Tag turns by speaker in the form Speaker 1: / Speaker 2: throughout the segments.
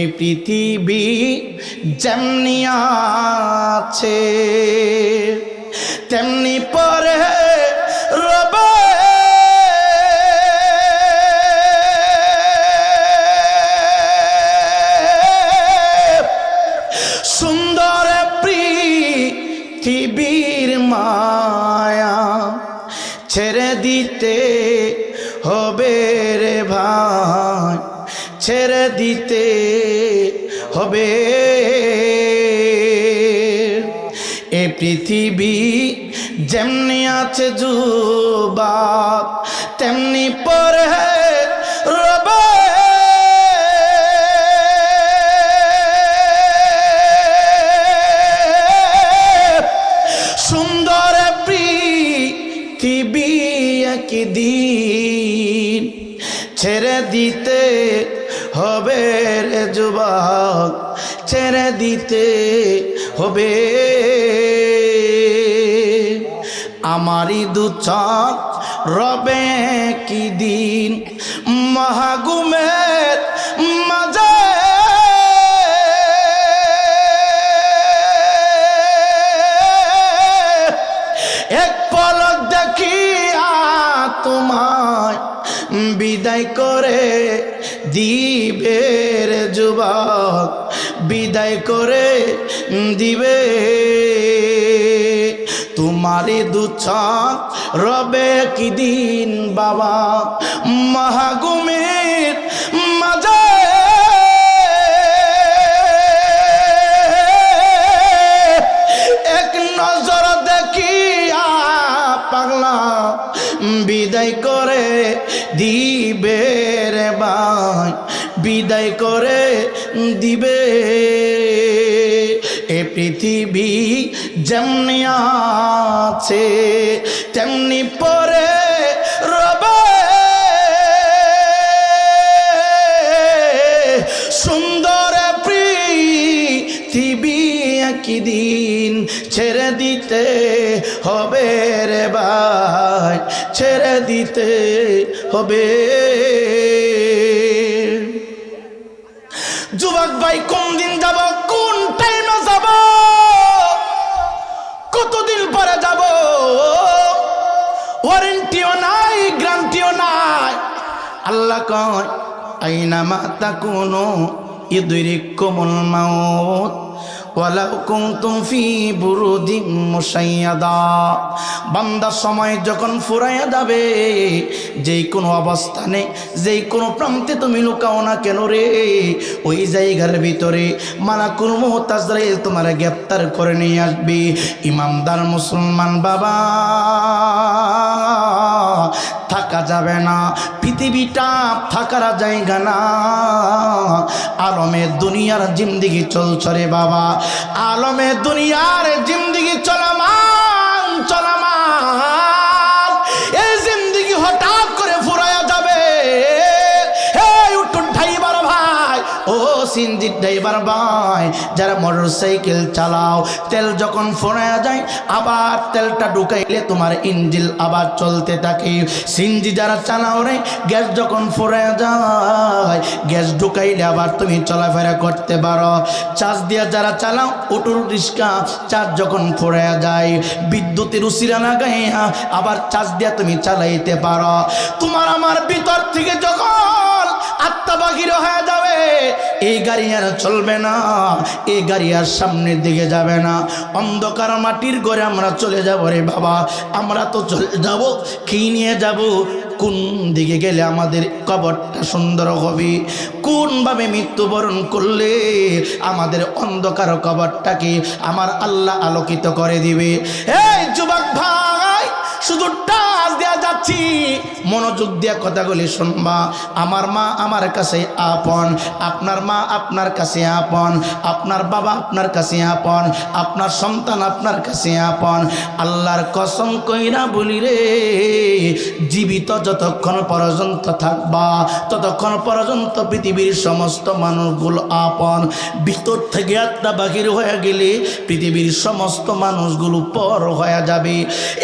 Speaker 1: এই পৃথিবী যেমনি আছে, তেমনি পরে রবে। সুন্দর পৃথিবীর মায়া ছেড়ে দিতে হবে রে ভাই, ছেড়ে দিতে হবে। এ পৃথিবী যেমনি আছে যুবাক তেমনি পরে রবে। সুন্দর পৃথিবী একদিন ছেড়ে দিতে হবে রে যুবক। ছেড়ে দিতে হবে। আমারই দু রবে কি দিন? মহাগুমের মাঝে। তোমায় বিদায় করে দিবের যুবক। বিদায় করে দিবে। তোমারই দুচ্ছক রবে কি দিন বাবা? মহাগুমের মাঝে। এক নজর দেখিয়া পাগলা বিদায় করে দিবে রে বিদায় করে দিবে। এ পৃথিবী যেমনি আছে, তেমনি পরে রবে। সুন্দর পৃথিবী একদিন ছেড়ে দিতে হবে রে ভাই, ছেড়ে দিতে হবে। যুবক ভাই, কোন দিন যাব, কোন টাইমে যাব? কতদিন পরে যাব? ওয়ারেন্টিও নাই গ্যারান্টিও নাই। আল্লাহ কয়, আইনা মাতা কোনো ইদরিকুমুল মাউত বান্দা সময় যখন ফুরাইয়া যাবে, যেই কোনো অবস্থানে, যেই কোনো প্রান্তে তুমি লুকাও না কেন রে? ওই জায়গার ভিতরে মালাকুল মুহতাজরাইল তোমার গ্রেপ্তার করে নিয়ে আসবে। ইমামদার মুসলমান বাবা থাকা যাবে না। পৃথিবীটা থাকার জায়গা না। আলমে দুনিয়ার জিন্দিগি চলছে রে বাবা। আলমে দুনিয়ার জিন্দিগি চলমান সিন্দির ড্রাইভার ভাই যারা মোটর সাইকেল চালাও, তেল যখন ফোড়া যায়, আবার তেলটা ঢুকাইলে তোমার ইঞ্জিল আবার চলতে থাকে। সিনজি যারা চালাও রে, গ্যাস যখন ফোড়া যায়, গ্যাস ঢুকাইলে আবার তুমি চলাফেরা করতে পারো। চার্জ দিয়ে যারা চালাও অটো রিক্সা, চার্জ যখন ফোড়া যায়, বিদ্যুতের উসিরা লাগাইয়া আবার চার্জ দিয়ে তুমি চালাইতে পারো। তোমার আমার ভিতর থেকে যখন আত্মা বাহির হয়ে যাবে। এই গাড়ি আর চলবে না, এই গাড়ি আর সামনের দিকে যাবে না। অন্ধকার মাটির ঘরে আমরা চলে যাব রে বাবা। আমরা তো চলে যাব, কি নিয়ে যাব? কোন দিকে গেলে আমাদের কবরটা সুন্দর হবে? কোনভাবে মৃত্যুবরণ করলে আমাদের অন্ধকার কবরটাকে আমার আল্লাহ আলোকিত করে দিবে? এই যুবক ভাই শুধু দেওয়া যাচ্ছি মনোযোগ দিয়া কথাগুলি শুনবা। আমার মা আমার কাছে আপন, আপনার মা আপনার কাছে আপন, আপনার বাবা আপনার কাছে আপন, আপনার সন্তান আপনার কাছে আপন। আল্লাহর কসম কইরা বলি রে, জীবিত যতক্ষণ পর্যন্ত থাকবা, ততক্ষণ পর্যন্ত পৃথিবীর সমস্ত মানুষগুলো আপন। ভিতর থেকে একটা বাহির হয়ে গেলে পৃথিবীর সমস্ত মানুষগুলো পর হয়ে যাবে।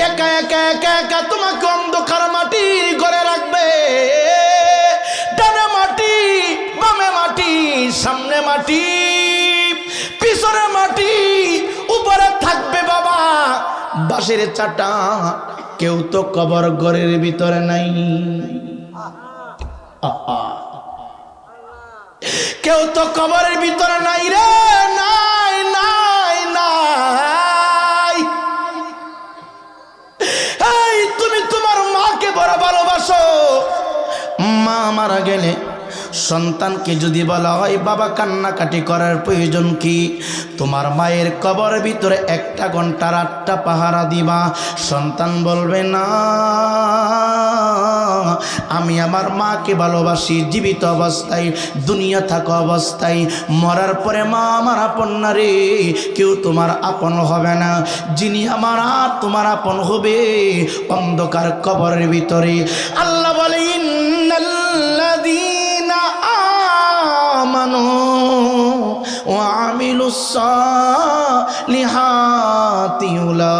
Speaker 1: একা একা একা একা তোমাকে অন্ধকার মাটি করে রাখবে। ডানে মাটি, বামে মাটি, সামনে মাটি, পিছনে মাটি, উপরে থাকবে বাবা। বাঁশের চাটা কেউ তো কবর ঘরের ভিতরে নাই। কেউ তো কবরের ভিতরে নাই রে, নাই। মারা গেলে সন্তানকে যদি বলা হয়, বাবা, কান্নাকাটি করার প্রয়োজন কি? তোমার মায়ের কবর ভিতরে একটা ঘণ্টার আটটা পাহারা দিবা। সন্তান বলবে, না, আমি আমার মাকে ভালোবাসি, জীবিত অবস্থায়, দুনিয়া থাকা অবস্থায়। মরার পরে মা আমার আপন না রে, কেউ তোমার আপন হবে না। যিনি আমার তোমার আপন হবে অন্ধকার কবরের ভিতরে। আল্লাহ বলে Wow. লিহাতি উলা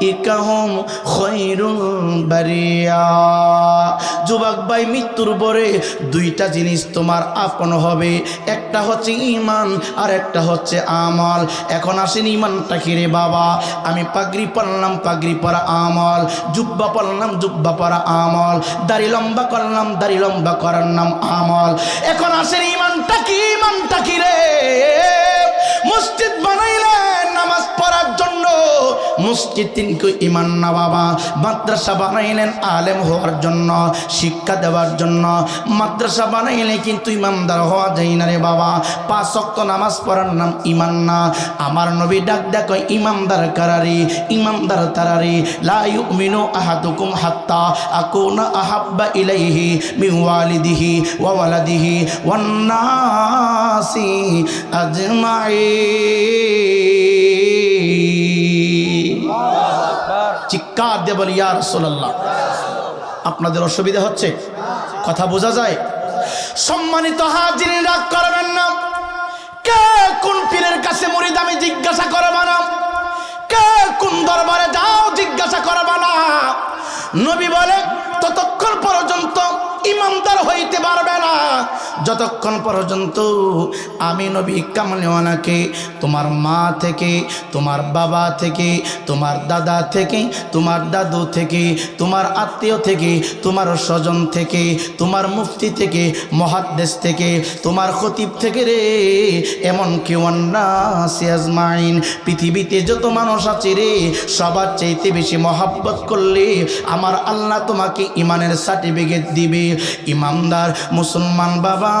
Speaker 1: ইকাহম খৈরুল বারিয়া। যুবক ভাই, মৃত্যুর পরে দুইটা জিনিস তোমার আপন হবে। একটা হচ্ছে ইমান আর একটা হচ্ছে আমল। এখন আসেন ইমানটা কিরে বাবা? আমি পাগড়ি পড়লাম পাগড়ি পরা আমল। জুব্বা পড়লাম জুব্বা পরা আমল। দাড়ি লম্বা করলাম, দাড়ি লম্বা করার নাম আমল। এখন আসেন ইমানটা কি ইমানটা কিরে মসজিদ বানাইলেন নামাজ পড়ার জন্য মসজিদ তিনকে ইমান না বাবা মাদ্রাসা বানাইলেন আলেম হওয়ার জন্য, শিক্ষা দেওয়ার জন্য। মাদ্রাসা বানাইলে কিন্তু ইমানদার হওয়া যায় না রে বাবা। পাঁচ অক্ত নামাজ পড়ার নাম ইমান না। আমার নবী ডাক দেখো ইমানদার কারারি ইমানদার তারারি। লা ইউমিনু আহাদুকুম হাত্তা আকুনা আহাব্বা ইলাইহি মিন ওয়ালিদিহি ওয়া ওয়ালাদিহি ওয়ান নাসি চিৎকার দিয়ে বলি, ইয়া রাসূলুল্লাহ। আপনাদের অসুবিধা হচ্ছে? কথা বোঝা যায়? সম্মানিত হাজির রাগ করবেন না। কে কোন পীরের কাছে মরিদ আমি জিজ্ঞাসা করবা না? কে কোন দরবারে যাও জিজ্ঞাসা করবা না? নবী বলে ততক্ষণ পর্যন্ত হইতে পারবে না। যতক্ষণ পর্যন্ত আমি নবী কামলিওয়ানাকে তোমার মা থেকে, তোমার বাবা থেকে, তোমার দাদা থেকে, তোমার দাদু থেকে, তোমার আত্মীয় থেকে, তোমার স্বজন থেকে, তোমার মুফতি থেকে, মহাদ্দেশ থেকে, তোমার খতিব থেকে রে এমন কেউ আজমাইন, পৃথিবীতে যত মানুষ আছে রে, সবার চাইতে বেশি মহাব্বত করলে আমার আল্লাহ তোমাকে ইমানের সার্টিফিকেট দিবে। ইমানদার মুসলমান বাবা।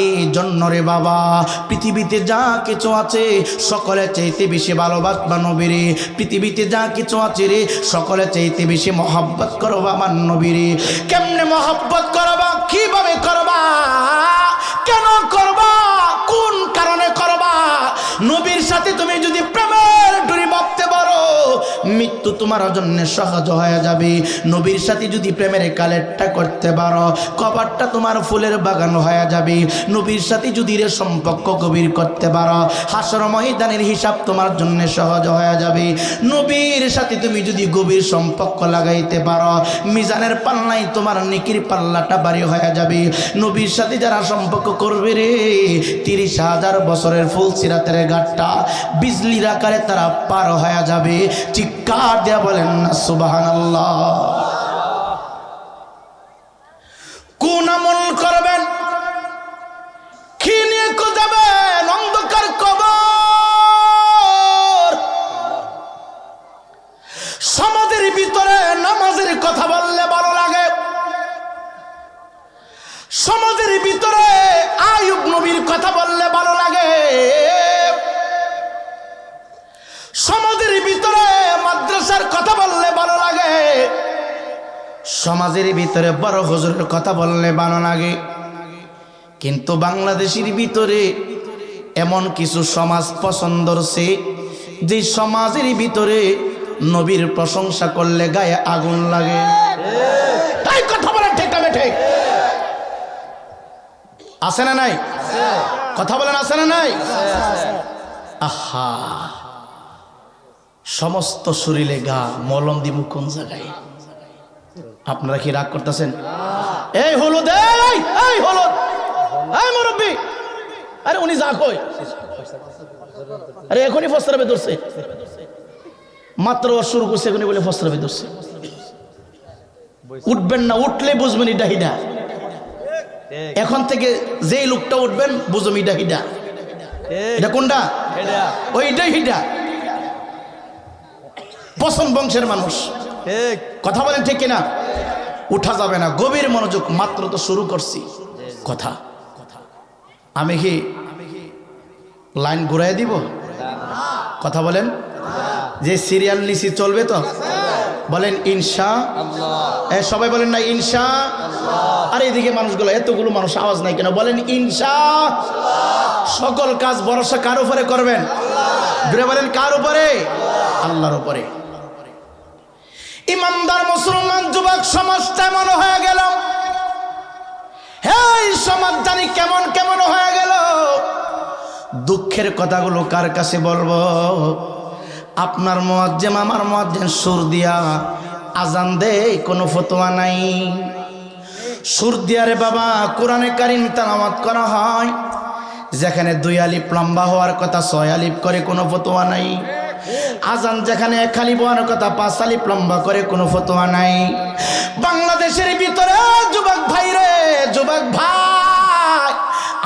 Speaker 1: এই জন্য রে বাবা, পৃথিবীতে যা কিছু আছে সকলে চাইতে বেশি ভালোবাসবা নবীরে। পৃথিবীতে যা কিছু আছে রে সকলে চাইতে বেশি মহাব্বত কেমনে মহাব্বত করবা, কীভাবে করবা, কেন করবা, কোন কারণে করবা? নবীর সাথে তুমি যদি তোমার জন্য সহজ হয়ে যাবে। নবীর সাথে যদি প্রেমের কালেরটা করতে পারো কবারটা তোমার ফুলের বাগান হয়ে যাবে। নবীর সাথে যদি রে সম্পর্ক গভীর করতে পারো, হাসর ময়দানের হিসাব তোমার জন্য সহজ হয়ে যাবে। নবীর সাথে তুমি যদি গভীর সম্পর্ক লাগাইতে পারো, মিজানের পাল্লাই তোমার নিকির পাল্লাটা বাড়ি হয়ে যাবে। নবীর সাথে যারা সম্পর্ক করবে রে, তিরিশ হাজার বছরের ফুল সিরাতের ঘাটটা বিজলির আকারে তারা পার হয়ে যাবে। চিৎকার দেয়া বলেন সুবাহান কোন সমাজের ভিতরে বড় হুজুরের কথা বললে ভালো লাগে কিন্তু বাংলাদেশের ভিতরে এমন কিছু সমাজ পছন্দ সে যে সমাজের ভিতরে নবীর প্রশংসা করলে গায়ে আগুন লাগে। তাই কথা বলেন ঠিক না ঠিক? আছে না নাই? কথা বলেন আছে না নাই? আহা, সমস্ত শরীরে গা মলম দিব কোন জায়গায়? আপনারা কি রাগ করতেছেন? এই হলুদ এই এই হলুদ। এই মুরব্বী। আরে উনি যা কই আরে এখনই ফসরাবে ধরছে। মাত্র শুরু করছে এখনই বলে ফসরাবে ধরছে। উঠবেন না উঠলে বুঝবেন এটা হিডা। এখন থেকে যেই লোকটা উঠবেন বুঝবেন এটা হিডা। এটা কোনটা? ওইটাই হিডা। পছন্দ বংশের মানুষ। কথা বলেন ঠিক কিনা? উঠা যাবে না। গভীর মনোযোগ মাত্র তো শুরু করছি। কথা। আমি কি লাইন ঘুরাই দিব? কথা বলেন। যে সিরিয়াল নিচি চলবে তো? বলেন, ইনশা। এ, সবাই বলেন না, ইনশা। আর এইদিকে মানুষগুলো, এতগুলো মানুষ আওয়াজ নাই কেন? বলেন, ইনশা। সকল কাজ ভরসা কার উপরে করবেন? বলেন, কার উপরে? আল্লাহর উপরে। ইমানদার মুসলমান যুবক, সমাজটা এমন হয়ে গেল। এই সমাজ জানি কেমন কেমন হয়ে গেল। দুঃখের কথাগুলো কার কাছে বলব? আপনার মোয়াজ্জেম, আমার মোয়াজ্জেম, সুর দিয়া আজান দে, কোনো ফতোয়া নাই। সুর দিয়া রে বাবা, কোরআনে কারিম তালামাত করা হয়। যেখানে দুই আলিপ লম্বা হওয়ার কথা, ছয় আলিপ করে কোনো ফতোয়া নাই। আজান যেখানে খালি বোয়ার কথা, পাঁচ আলিপ লম্বা করে কোনো ফতোয়া নাই। বাংলাদেশের ভিতরে যুবক ভাই রে যুবক ভাই।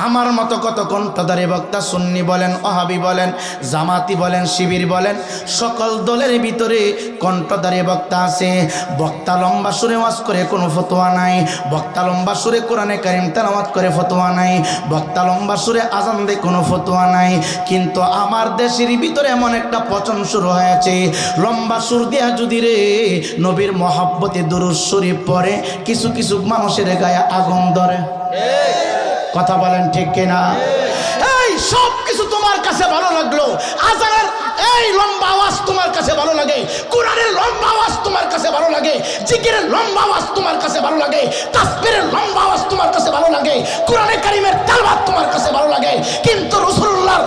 Speaker 1: আমার মতো কত কণ্ঠদারী বক্তা সুন্নি বলেন অহাবি বলেন, জামাতি বলেন, শিবির বলেন, সকল দলের ভিতরে কণ্ঠদারী বক্তা আছে। বক্তা লম্বা সুরে ওয়াজ করে কোনো ফতোয়া নাই। বক্তা লম্বা সুরে কোরআনে কারিম তেলাওয়াত করে ফতোয়া নাই। বক্তা লম্বা সুরে আজান দেয় কোনো ফতোয়া নাই। কিন্তু আমার দেশের ভিতরে এমন একটা পচন শুরু হয়েছে। লম্বা সুর দিয়া যদি রে নবীর মহাব্বতে দুরুদ শরীফ পরে কিছু কিছু মানুষের গায়ে আগুন ধরে। কথা বলেন ঠিক কিনা? এই, সব কিছু তোমার কাছে ভালো লাগল। আজানের এই লম্বা আওয়াজ তোমার কাছে ভালো লাগে। কোরআনের লম্বা আওয়াজ তোমার কাছে ভালো লাগে। জিকিরের লম্বা আওয়াজ তোমার কাছে ভালো লাগে। তাসপিরের লম্বা আওয়াজ তোমার কাছে ভালো লাগে। কোরআনে কারিমের তালবাদ তোমার কাছে ভালো লাগে। কিন্তু রসুল্লাহর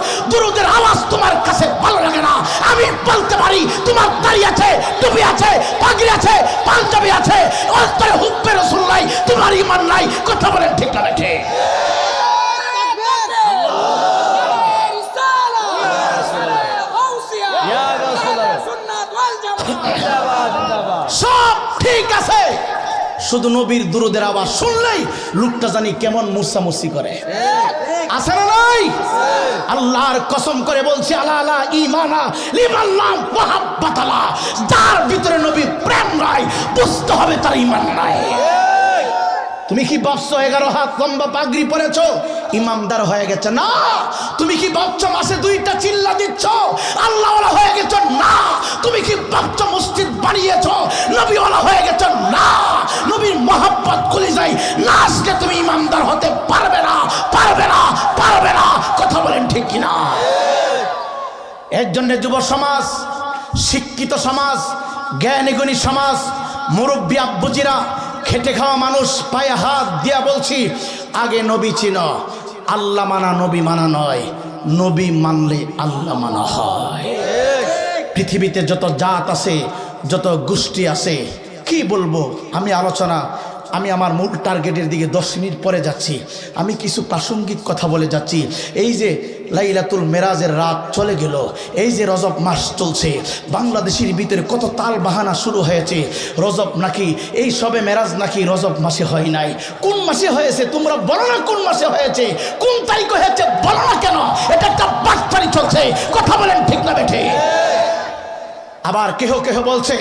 Speaker 1: শুধু নবীর দুরুদের আওয়াজ শুনলেই লোকটা জানি কেমন মুসামুসি করে। আছে না নাই? আল্লাহর কসম করে বলছি ইমানা যার ভিতরে নবী প্রেম নাই, বুঝতে হবে তার ইমান নাই। তুমি কি ভাবছ এগারো হাত লম্বা পাগড়ি পরেছো? ইমামদার হয়ে গেছে না। তুমি কি ভাবছ মাসে দুইটা চিল্লা দিচ্ছ? আল্লাহওয়ালা হয়ে গেছো না। তুমি কি ভাবছ মসজিদ বানিয়েছো। নবীওয়ালা হয়ে গেছো। না, নবীর মহাব্বত খুলে যাই না আসলে তুমি ইমামদার হতে পারবে না পারবে না পারবে না। কথা বলেন ঠিক কিনা? এর জন্য যুব সমাজ, শিক্ষিত সমাজ, জ্ঞানীগুণী সমাজ, মুরব্বী আব্বুজিরা, খেটে খাওয়া মানুষ, পায়ে হাত দিয়া বলছি, আগে নবী চিন, আল্লাহ মানা নবী মানা নয়, নবী মানলে আল্লাহ মানা হয়। পৃথিবীতে যত জাত আছে যত গোষ্ঠী আছে, কি বলব? আমি আলোচনা, আমি আমার মূল টার্গেটের দিকে দশ মিনিট পরে যাচ্ছি। আমি কিছু প্রাসঙ্গিক কথা বলে যাচ্ছি। এই যে লাইলাতুল মেরাজের রাত চলে গেল, এই যে রজব মাস চলছে, বাংলাদেশের ভিতরে কত তাল বাহানা শুরু হয়েছে, রজব নাকি, এই সবে মেরাজ নাকি রজব মাসে হয় নাই? কোন মাসে হয়েছে? তোমরা বলো না কোন মাসে হয়েছে? কোন তারিখ হয়েছে? বলো না কেন? এটা একটা বাটপারি চলছে। কথা বলেন ঠিক না বেঠে। আবার কেহ কেহ বলছে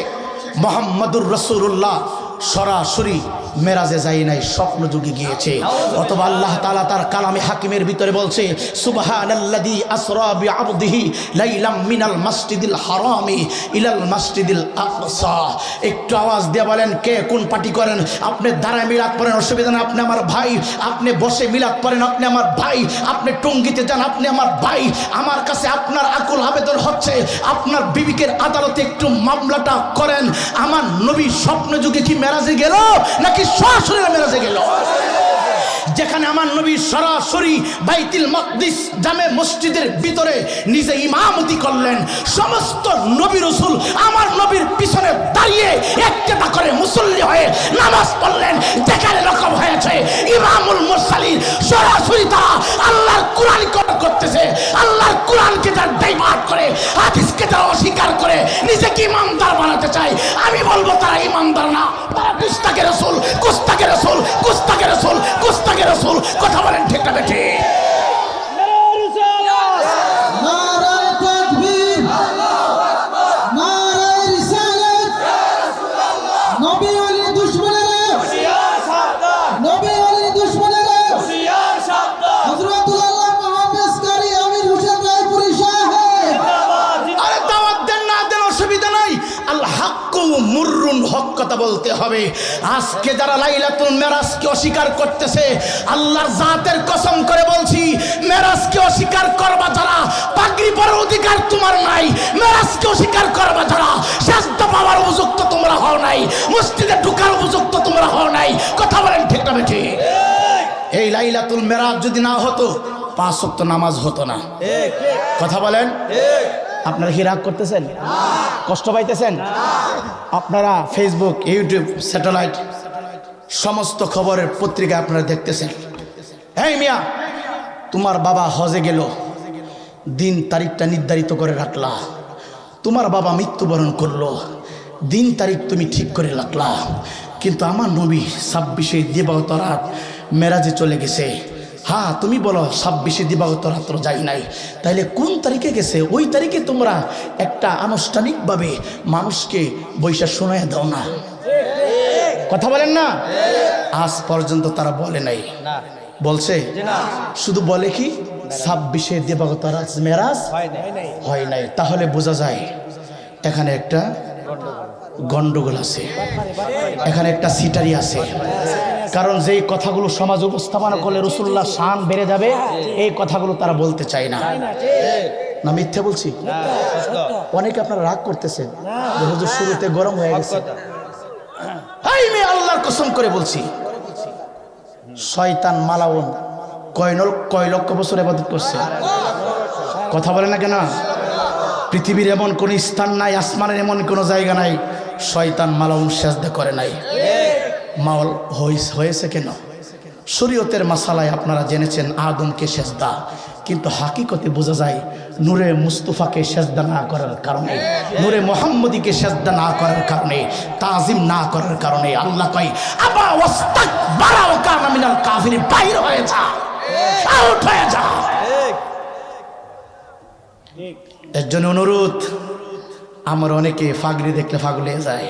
Speaker 1: মোহাম্মদুর রসুল্লাহ সরাসরি মেরাজে যাই নাই, স্বপ্ন যুগে গিয়েছে। অথবা আল্লাহ তাআলা তার কালামে হাকিমের ভিতরে বলছে একটু আওয়াজ দিয়ে বলেন, কে কোন পার্টি করেন? আপনি দাঁড়ায় মিলাদ পড়েন, অসুবিধা না আপনি আমার ভাই, আপনি বসে মিলাদ পড়েন, আপনি আমার ভাই, আপনি টঙ্গিতে যান, আপনি আমার ভাই। আমার কাছে আপনার আকুল আবেদন হচ্ছে, আপনার বিবিকের আদালতে একটু মামলাটা করেন। আমার নবী স্বপ্ন যুগে কি মেরাজে গেল নাকি সরাসরি মেরাজে গেল? যেখানে আমার নবী সরাসরি বাইতুল মকদিস জামে মসজিদের ভিতরে নিজে ইমামতি করলেন। সমস্ত নবী রসুল আমার নবীর পিছনে দাঁড়িয়ে একটা করে মুসল্লি হয়ে নামাজ পড়লেন। যেখানে রকম হয়েছে ইমামুল মুরসালিন। সরাসরি তারা আল্লাহর কোরআন কর করতেছে। আল্লাহর কোরআনকে তার ডাইভার্ট করে, হাদিসকে তারা অস্বীকার করে নিজেকে ইমামদার বানাতে চায়। আমি বলব তারা ইমামদার না। তারা কুস্তাকে রসুল কুস্তাকে রসুল কুস্তাকে রসুল, কুস্তাকে রসুল কথা বলেন ঠিক না বেঠে কথা বলতে হবে। আজকে যারা লাইলাতুল মেরাজকে অস্বীকার করতেছে আল্লাহর জাতের কসম করে বলছি মেরাজকে অস্বীকার করবা যারা পাগড়ি পরার অধিকার তোমার নাই। মেরাজকে অস্বীকার করবা যারা শাস্ত পাওয়ার উপযুক্ত তোমরা হও নাই। মসজিদে ঢুকার উপযুক্ত তোমরা হও নাই। কথা বলেন ঠিক না বেঠি? এই লাইলাতুল মেরাজ যদি না হতো পাঁচ ওয়াক্ত নামাজ হতো না। কথা বলেন? আপনারা কি রাগ করতেছেন? কষ্ট পাইতেছেন? আপনারা ফেসবুক ইউটিউব স্যাটেলাইট সমস্ত খবরের পত্রিকা আপনারা দেখতেছেন। হ্যাঁ মিয়া, তোমার বাবা হজে গেল। দিন তারিখটা নির্ধারিত করে রাখলা। তোমার বাবা মৃত্যুবরণ করল। দিন তারিখ তুমি ঠিক করে রাখলা। কিন্তু আমার নবী ছাব্বিশে দিবাগত রাত মেরাজে চলে গেছে। হ্যাঁ তুমি বলো, ছাব্বিশে দিবাগত রাত্র যাই নাই। তাইলে কোন তারিখে গেছে? ওই তারিখে তোমরা একটা আনুষ্ঠানিকভাবে মানুষকে বৈশা শোনায় দাও না। কথা বলেন না? আজ পর্যন্ত তারা বলে নাই। বলছে, শুধু বলে কি, ছাব্বিশে দিবাগত রাজ মেরাজ হয় নাই? তাহলে বোঝা যায়, এখানে একটা গন্ডগোল আছে। এখানে একটা সিটারি আছে। কারণ যেই কথাগুলো সমাজ উপস্থাপনা করলে রসুল্লাহ শান বেড়ে যাবে এই কথাগুলো তারা বলতে চায় না। না মিথ্যে বলছি? অনেকে আপনারা রাগ করতেছেন। হুজুর শুরুতে গরম হয়ে গেছে। মেয়ে আল্লাহর কসম করে বলছি। শয়তান মালাউন কয় নল- কয় লক্ষ বছর এবাদত করছে। কথা বলে না কেন? পৃথিবীর এমন কোন স্থান নাই আসমানের এমন কোনো জায়গা নাই শয়তান মালাউন সেজদা করে নাই। মাওল হয়েছে কেন? শরীয়তের মাসালায় আপনারা জেনেছেন আদমকে সেজদা, কিন্তু হাকিকতে বোঝা যায় নূরে মুস্তফাকে সেজদা না করার কারণে, নূরে মোহাম্মদীকে সেজদা না করার কারণে, তাজিম না করার কারণে আল্লাহ কয়, আবা ওয়াস্তাক বারাও কানা মিনাল কাফিরি বাইর হয়ে যা, আউট হয়ে যা। এর জন্য অনুরোধ, আমার অনেকে ফাগরি দেখলে ফাগলে যায়।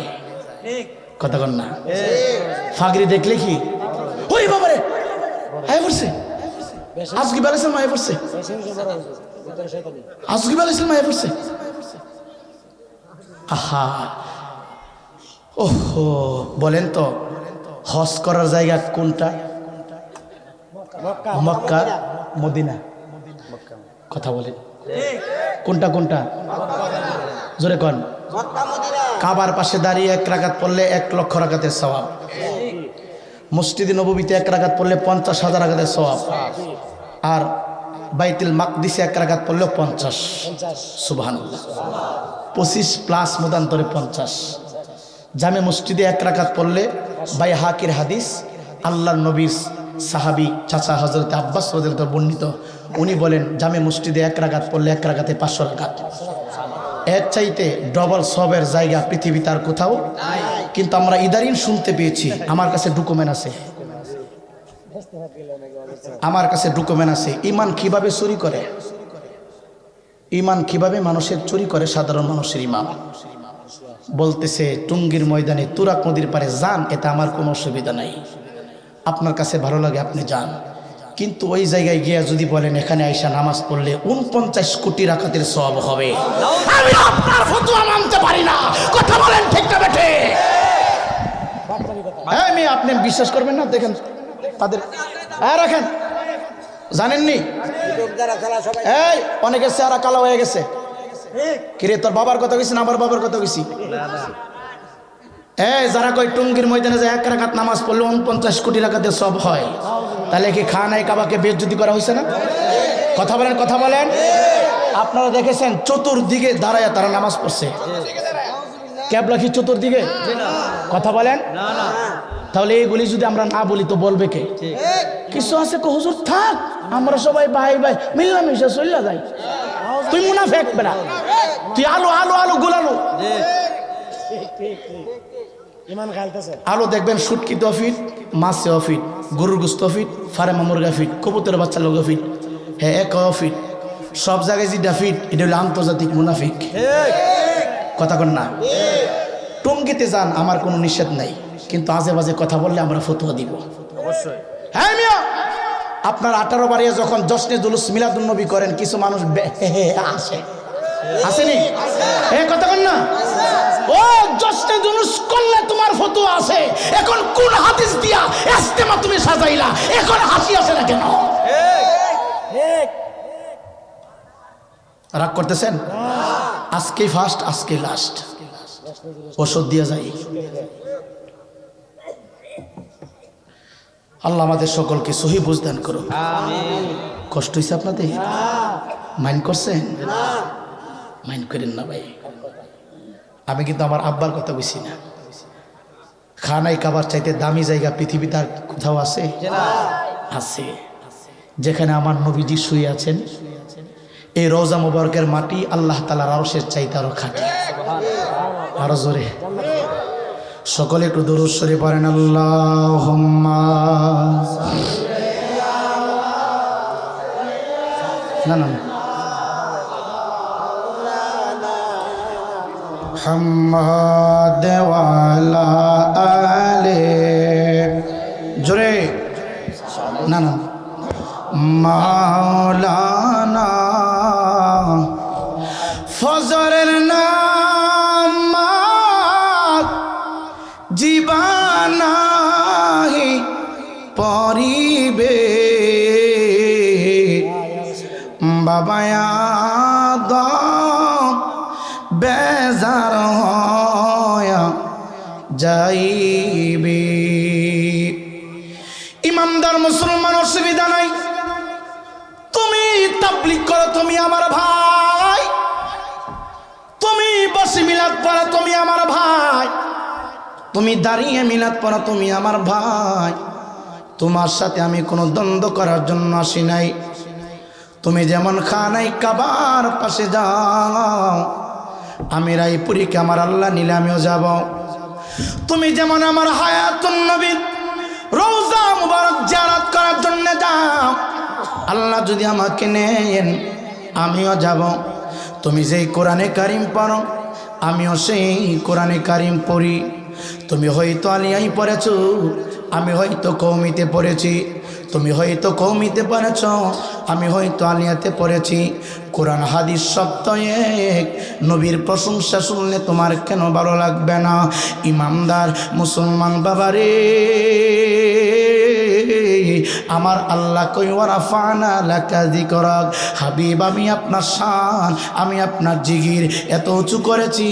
Speaker 1: কথা কন না ফাগরি দেখলে কি? ওই বাবারে আয় পড়ছে। আজকে বেলাইছেন মায়ে পড়ছে। আজকে বেলাইছেন মায়ে পড়ছে। আহা। ওহো বলেন তো হজ করার জায়গা কোনটা? মক্কা। মদিনা। কথা বলেন কোনটা কোনটা? জোরে কন। কাবার পাশে দাঁড়িয়ে এক রাকাত পড়লে এক লক্ষ রাকাতের স্বভাব মসজিদে নবীতে এক রাকাত পড়লে পঞ্চাশ হাজার রাকাতের স্বভাব আর বাইতুল মাকদিসে এক রাকাত পড়লেও পঞ্চাশ। সুবাহ পঁচিশ প্লাস মতান্তরে পঞ্চাশ। জামে মসজিদে এক রাকাত পড়লে বাই হাকির হাদিস, আল্লাহর নবীর সাহাবি চাচা হজরত আব্বাস রদিলত বর্ণিত। উনি বলেন, জামে মসজিদে এক রাকাত পড়লে এক রাকাতে পাঁচশো রাকাত। এর চাইতে ডবল সবের জায়গা পৃথিবীতে আর কোথাও। কিন্তু আমরা ইদারিন শুনতে পেয়েছি, আমার কাছে ডকুমেন্ট আছে। আমার কাছে ডকুমেন্ট আছে, ইমান কীভাবে চুরি করে? ইমান কীভাবে মানুষের চুরি করে? সাধারণ মানুষের ইমান। বলতেছে, টুঙ্গির ময়দানে তুরাক নদীর পারে যান, এতে আমার কোনো অসুবিধা নাই। আপনার কাছে ভালো লাগে, আপনি যান। কিন্তু ওই জায়গায় গিয়ে যদি বলেন এখানে আইসা নামাজ পড়লে উনপঞ্চাশ কোটি রাখাতের সব হবে। আমি আপনার ফতুয়া মানতে পারি না। কথা বলেন ঠিক না বেঠে। মেয়ে আপনি বিশ্বাস করবেন না? দেখেন তাদের হ্যাঁ রাখেন। জানেননি? এই অনেকের চেহারা কালো হয়ে গেছে। কিরে তোর বাবার কথা কইছি না? আমার বাবার কথা কইছি? এই যারা কই টুঙ্গির ময়দানে যে এক রাকাত নামাজ পড়লে উনপঞ্চাশ কোটি রাকাতে সব হয়। তাহলে কি খানায় কাবাকে বেজ্জুতি করা হয়েছে না? কথা বলেন কথা বলেন। আপনারা দেখেছেন, চতুর্দিকে দাঁড়ায় তারা নামাজ পড়ছে। ক্যাবলা কি চতুর্দিকে? কথা বলেন। তাহলে এইগুলি যদি আমরা না বলি তো বলবে কে? কিছু আছে হুজুর, থাক। আমরা সবাই ভাই ভাই মিল্লামিশা চল্লা যাই। তুই মুনাফেক বেড়া। তুই আলো আলো আলো, গুলালো। আলো দেখবেন শুটকিতে ফিট মাছে ফিট গরুর গুস্ত ফিট ফারেমা মুরগা ফিট কবুতরের বাচ্চা লোক ফিট হ্যাঁ এক ফিট সব জায়গায় যেটা ফিট এটা হলো আন্তর্জাতিক মুনাফিক। কথা কন না। টঙ্গিতে যান আমার কোনো নিষেধ নাই। কিন্তু আজে বাজে কথা বললে আমরা ফতুয়া দিব। হ্যাঁ মিয়া? আপনার আঠারো বারিয়ে যখন জশ্নে জুলুস মিলাদুন্নবী করেন কিছু মানুষ আসে। আসেনি? এ কথা কন না। ও জশ্নে জুলুস করলে তোমার ফতুয়া আছে। এখন কোন হাদিস দিয়া ইস্তেমা তুমি সাজাইলা? এখন হাসি আসে না কেন? রাগ করতেছেন? আজকে ফার্স্ট আজকে লাস্ট ওষুধ দিয়ে যাই। আল্লাহ আমাদের সকলকে সহি বুঝদান করো কষ্ট হয়েছে আপনাদের? মাইন্ড করছেন? মাইন্ড করেন না ভাই। আমি কিন্তু আমার আব্বার কথা বুঝি না। খানাই কাবার চাইতে দামি জায়গা পৃথিবীতে আর কোথাও আছে? আছে। যেখানে আমার নবীজি শুয়ে আছেন। এই রোজা মুবারকের মাটি আল্লাহ তালার আরশের চাইতে আরও খাটি। আরও জোরে। সকলে একটু দরুশ্বরে পড়েন আল্লাহ না না। না। হাম্মাদ ওয়ালা আলে জোরে না না মাওলানা যাইবে ইমামদার মুসলমান, অসুবিধা নাই। তুমি তাবলিক করো, তুমি আমার ভাই। তুমি বসে মিলাদ পড়া, তুমি আমার ভাই। তুমি দাঁড়িয়ে মিলাদ পড়া, তুমি আমার ভাই। তোমার সাথে আমি কোনো দ্বন্দ্ব করার জন্য আসি নাই। তুমি যেমন খানাই কাবার পাশে যাও, আমি রায়পুরীকে আমার আল্লাহ নিলে আমিও যাব। তুমি যেমন আমার হায়াতুন নবী রোজা মুবারক জারাত করার জন্য যাও। আল্লাহ যদি আমাকে নেন, আমিও যাব। তুমি যেই কোরআনে কারিম পড়ো, আমিও সেই কোরআনে কারিম পড়ি। তুমি হয়তো আলিয়াই পড়েছ, আমি হয়তো কৌমিতে পড়েছি। তুমি হয়তো কৌমিতে পড়েছ আমি হয়তো আলিয়াতে পড়েছি। কোরআন, হাদিস সপ্ত এক। নবীর প্রশংসা শুনলে তোমার কেন ভালো লাগবে না? ইমামদার, মুসলমান বাবারে। আমার আল্লাহ কই ওরা ফানা লাকাজি করক হাবিব, আমি আপনার শান, আমি আপনার জিগির এত উঁচু করেছি।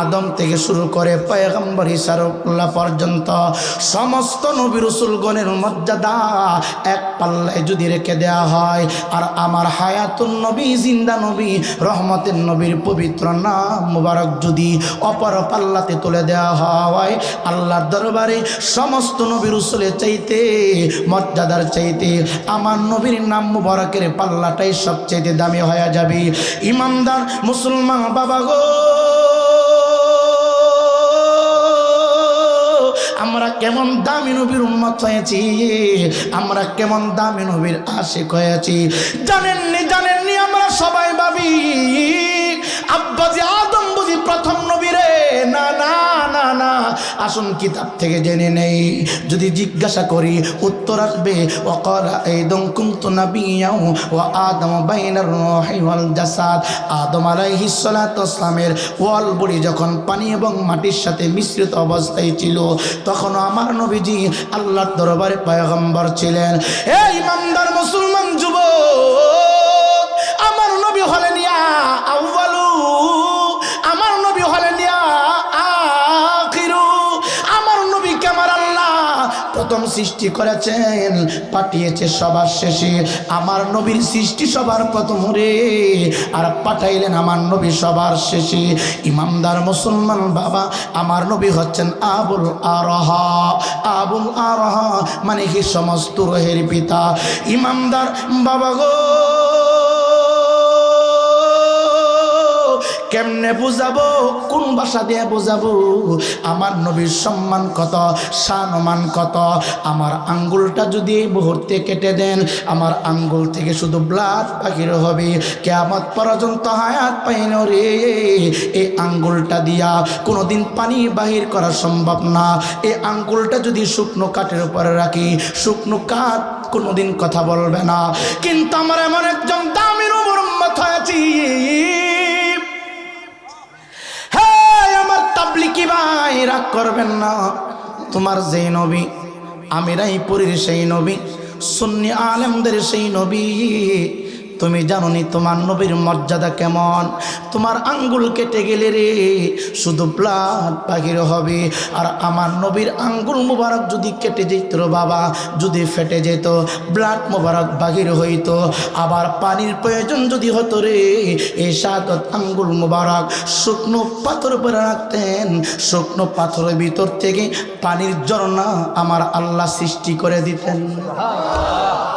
Speaker 1: আদম থেকে শুরু করে পয়গম্বর হিসারুল্লাহ পর্যন্ত সমস্ত নবী মর্যাদা এক পাল্লায় যদি রেখে দেয়া হয়, আর আমার হায়াতুন নবী, জিন্দা নবী, রহমতের নবীর পবিত্র নাম মুবারক যদি অপর পাল্লাতে তুলে দেওয়া হয়, আল্লাহর দরবারে সমস্ত নবী রসুলের চাইতে মর্যাদার চাইতে, আমার নবীর নাম মুবারকের পাল্লাটাই সবচাইতে দামি হয়ে যাবে। ইমামদার মুসলমান বাবা গো, আমরা কেমন দামি নবীর উন্মত হয়েছি, আমরা কেমন দামি নবীর আশিক হয়েছি। জানেননি জানেননি আমরা সবাই ভাবি, আব্বাজি আদম বুঝি প্রথম আসুন কিতাব থেকে জেনে নেই। যদি জিজ্ঞাসা করি, উত্তর আসবে ও ওয়াল যখন পানি এবং মাটির সাথে মিশ্রিত অবস্থায় ছিল তখন আমার নবীজি আল্লাহর দরবারে পয়গম্বর ছিলেন। এই ইমামদার মুসলমান যুবক! সৃষ্টি করেছেন, পাঠিয়েছে সবার শেষে। আমার নবীর সৃষ্টি সবার প্রথম রে, আর পাঠাইলেন আমার নবী সবার শেষে। ইমামদার মুসলমান বাবা, আমার নবী হচ্ছেন আবুল আরহ। আবুল আরহ মানে কি? সমস্ত রোহের পিতা। ইমামদার বাবা গো কেমনে বুঝাবো? কোন ভাষা দিয়ে বুঝাবো? আমার নবীর সম্মান কত? সানমান কত? আমার আঙ্গুলটা যদি এই মুহূর্তে কেটে দেন, আমার আঙ্গুল থেকে শুধু ব্লাড বাহির হবে। কেমত পর্যন্ত হায়াত পাইন রে। এই আঙ্গুলটা দিয়া কোনোদিন পানি বাহির করা সম্ভব না। এই আঙ্গুলটা যদি শুকনো কাঠের উপরে রাখি, শুকনো কাঠ কোনোদিন কথা বলবে না। কিন্তু আমার এমন একজন দামির উম্মত হয়েছি। হ্যাঁ তাবলিকি ভাই, রাগ করবেন না। তোমার যেই নবী আমিরাই পুরীর সেই নবী, সুন্নি আলেমদের সেই নবী। তুমি জানো নি তোমার নবীর মর্যাদা কেমন? তোমার আঙ্গুল কেটে গেলে রে, শুধু ব্লাড বাহির হবে। আর আমার নবীর আঙ্গুল মুবারক যদি কেটে যেত বাবা, যদি ফেটে যেত ব্লাড মুবারক বাহির হইতো। আবার পানির প্রয়োজন যদি হতো রে, এই সাদত আঙ্গুল মুবারক শুকনো পাথর উপরে রাখতেন। শুকনো পাথরের ভিতর থেকে পানির ঝর্ণা আমার আল্লাহ সৃষ্টি করে দিতেন।